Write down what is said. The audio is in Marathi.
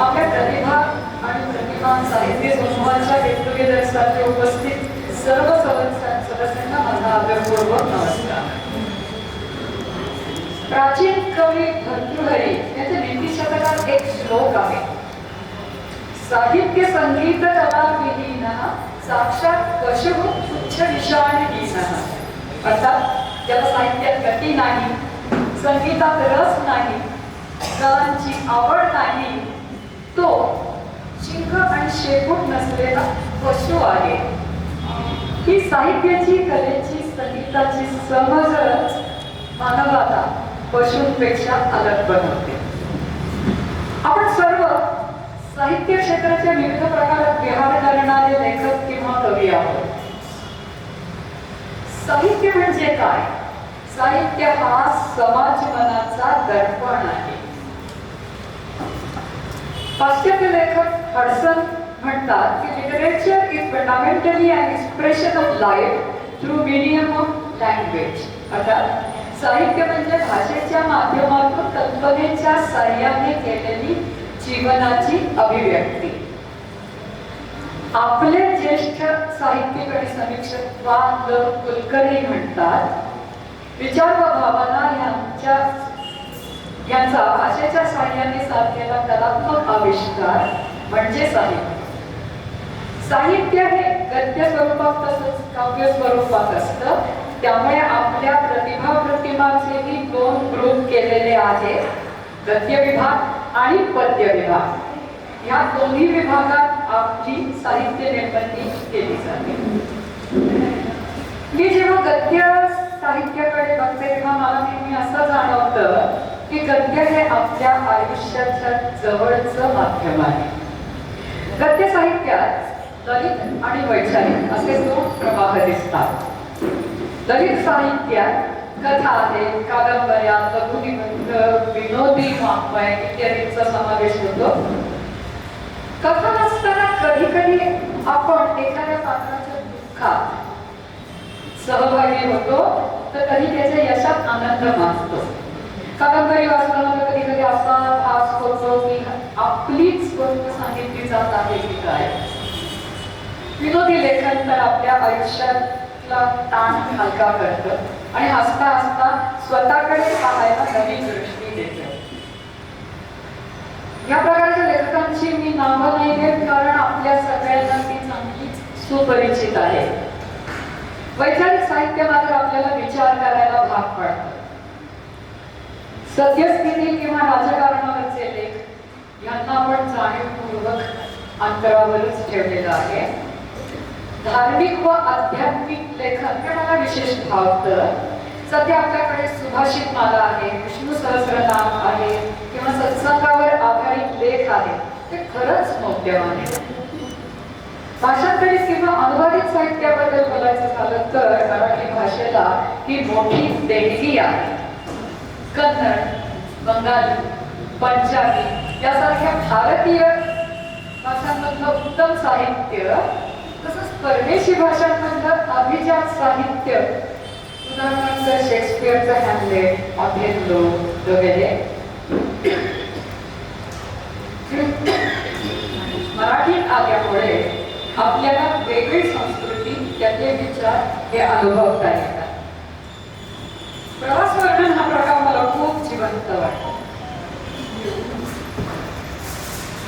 आपल्या प्रतिभा आणि प्रतिभा साहित्य समूहाच्या गेट टुगेदरसाठी उपस्थित सर्व सदस्य- सदस्यांना माझा आदरपूर्वक नमस्कार. प्राचीन कवी भर्तृहरी यांच्या नीतिशतकात एक श्लोक आहे. साहित्य संगीत कला विहीन साक्षात कशभू तुच्छ विषाण अर्थात ज्याला साहित्यात गती नाही संगीतात रस नाही कलांची आवड नाही तो शिंग आणि शेपूट नसलेला पशु आहे. ही साहित्याची कलेची संगीताची समजच मानवाला पशूंपेक्षा अलग बनवते. आपण सर्व साहित्य क्षेत्राच्या विविध प्रकारात विहार करणारे लेखक किंवा कवी आहोत. साहित्य म्हणजे काय? साहित्य हा समाज मनाचा दर्पण आहे. पाश्चात्य लेखक हडसन म्हणतात की literature is fundamentally and expression of life through medium of language अर्थात साहित्य म्हणजे भाषेच्या माध्यमातून कल्पनेच्या साह्याने केलेली जीवनाची अभिव्यक्ती. आपले ज्येष्ठ साहित्यिक आणि समीक्षक वा ल कुलकर्णी म्हणतात विचार व भावना यांच्या यांचा भाषेच्या साह्याने साधलेला कलात्मक आविष्कार म्हणजे साहित्य. साहित्य हे गद्य स्वरूपात तसंच काव्य स्वरूपात असतं. त्यामुळे आपल्या प्रतिभा प्रतिमाचेही दोन ग्रुप केलेले आहेत. गद्य विभाग आणि पद्य विभाग. या दोन्ही विभागात आपली साहित्य निर्मिती केली जाते. मी जेव्हा गद्य साहित्याकडे बघते तेव्हा मला नेहमी असं जाणवतं की गद्य हे आपल्या आयुष्याच्या जवळचं माध्यम आहे. गद्य साहित्यात दलित आणि वैचारिक असे दोन प्रवाह दिसतात. दलित साहित्यात कथा आहेत कादंबऱ्या लघुनिबंध विनोदी वाङ्मय इत्यादींचा समावेश होतो. कथा असताना कधी कधी आपण एखाद्या पात्राच्या दुःखात सहभागी होतो तर कधी त्याच्या यशात आनंद मानतो. कादंबरी वाचताना कधी कधी असा भास होतो की आपलीच गोष्ट सांगितली जात आहे की काय? विनोदी लेखन तर आपल्या आयुष्यातला ताण हलका करतं आणि हसता हसता स्वतःकडे पाहायला नवीन दृष्टी देते. या प्रकारच्या लेखकांची मी नावं नाही घेत कारण आपल्या सगळ्यांना ती चांगलीच सुपरिचित आहे. वैचारिक साहित्य मात्र आपल्याला सद्यस्थिती किंवा राजकारणावरचे लेख यांना आपण जाणीवपूर्वक अंतरावरच ठेवलेलं आहे. धार्मिक व आध्यात्मिक लेखन हे मला विशेष भावतं सध्या आपल्याकडे सुभाषित माला आहे विष्णू सहस्रनाम आहे किंवा सत्संगावर आधारित लेख आहे. ते खरंच मौल्यवान आहे. भाषांतरित किंवा अनुवादित साहित्याबद्दल बोलायचं झालं तर मराठी भाषेला ही मोठी देणगी आहे. कन्नड बंगाली पंजाबी यासारख्या भारतीय भाषांमधलं उत्तम साहित्य तसंच परदेशी भाषांमधलं अभिजात साहित्य. उदाहरणार्थ शेक्सपियरचं हॅमलेट ऑथेल्लो वगैरे मराठीत आल्यामुळे आपल्याला वेगळी संस्कृती त्याचे विचार हे अनुभवता येतात.